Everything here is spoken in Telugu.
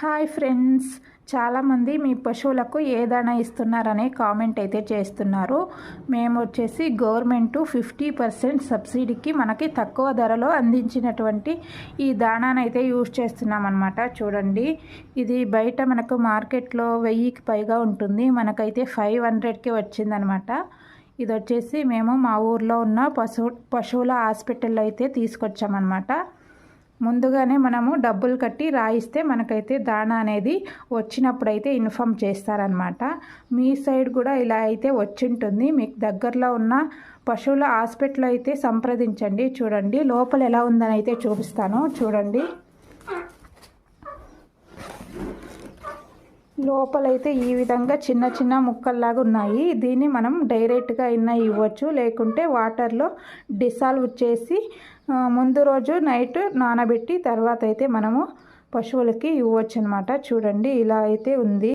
Hi friends. చాలామంది మీ పశువులకు ఏ దాణా ఇస్తున్నారనే కామెంట్ అయితే చేస్తున్నారు. మేము వచ్చేసి గవర్నమెంట్ ఫిఫ్టీ పర్సెంట్ సబ్సిడీకి మనకి తక్కువ ధరలో అందించినటువంటి ఈ దాణానైతే యూజ్ చేస్తున్నామన్నమాట. చూడండి. ఇది బయట మనకు మార్కెట్లో వెయ్యికి పైగా ఉంటుంది. మనకైతే ఫైవ్ హండ్రెడ్కి వచ్చిందనమాట ఇది వచ్చేసి మేము మా ఊర్లో ఉన్న పశు పశువుల హాస్పిటల్లో అయితే తీసుకొచ్చామన్నమాట. ముందుగానే మనము డబ్బులు కట్టి రాయిస్తే మనకైతే దాణా అనేది వచ్చినప్పుడు అయితే ఇన్ఫామ్ చేస్తారనమాట మీ సైడ్ కూడా ఇలా అయితే వచ్చింటుంది. మీకు దగ్గరలో ఉన్న పశువుల హాస్పిటల్ అయితే సంప్రదించండి. చూడండి లోపల ఎలా ఉందని అయితే చూపిస్తాను. చూడండి. లోపలైతే ఈ విధంగా చిన్న చిన్న ముక్కల్లాగా ఉన్నాయి. దీన్ని మనం డైరెక్ట్గా అయినా ఇవ్వచ్చు. లేకుంటే వాటర్లో డిసాల్వ్ చేసి ముందు రోజు నైట్ నానబెట్టి తర్వాత అయితే మనము పశువులకి ఇవ్వచ్చు అనమాట చూడండి ఇలా అయితే ఉంది.